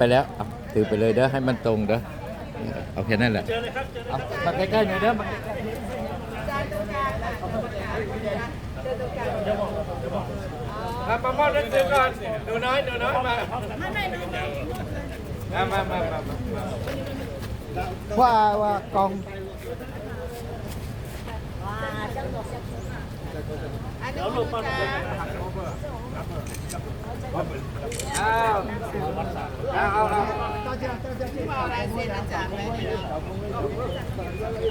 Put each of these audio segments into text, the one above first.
ไปแล้วเอาถือไปเลยเด้อให้มันตรงเด้อเอาแค่นั้นแหละเอามาใกล้ๆหน่อยเด้อมาครับมามอบหนังสือก่อนหนูน้อยหนูน้อยมามามามามามาว่าว่ากองอ้าว เอาเอาเอา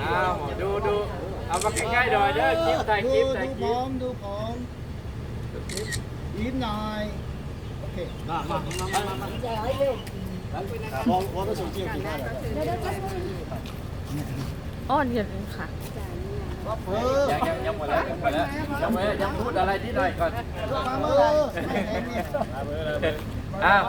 เอาดูดูเอามาใกล้ๆหน่อยเด้อคลิปถ่ายคลิปถ่ายคดูลิผปมดูผมยิ้มหน่อยโอเคมามามามามามามอ้อนเห็นค่ะเออ ยังยังยังหมดแล้วยังหมดแล้วยังไม่ยังพูดอะไรนิดหน่อยก่อนมาเมื่อไหร่ไม่เห็นเนี่ยอ้าว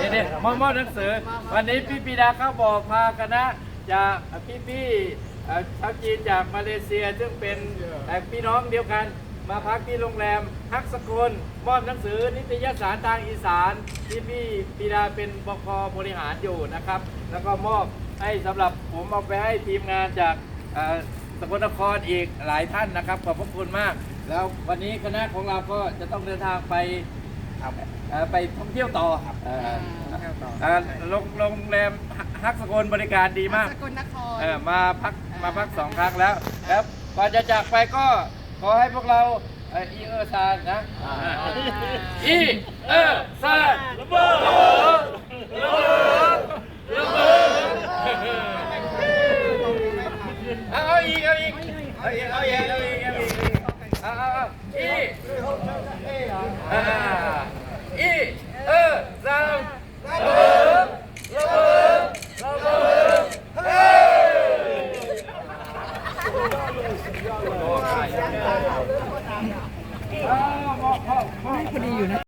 นี่นี่มอบมอบหนังสือ วันนี้พี่ปีดาเขาบอกพาคณะจากพี่พี่ๆชาวจีนจากมาเลเซียซึ่งเป็นพี่น้องเดียวกันมาพักที่โรงแรมฮักสกุลมอบหนังสือนิตยสารทางอีสานที่พี่ปีดาเป็นบกบริหารอยู่นะครับ แล้วก็มอบให้สำหรับผมเอาไปให้ทีมงานจาก สกลนครอีกหลายท่านนะครับ ขอบพระคุณมาก แล้ววันนี้คณะของเราก็จะต้องเดินทางไปเอ่อไปท่องเที่ยวต่อเอ่อเอ่อโรงโรงแรมฮักสกลบริการดีมาก สกลนคร เออมาพักมาพักสองครั้งแล้วแล้วก่อนจะจากไปก็ขอให้พวกเราเอ่ออีเออร์ซานนะอีเออร์ซาน พอดีอยู่นะ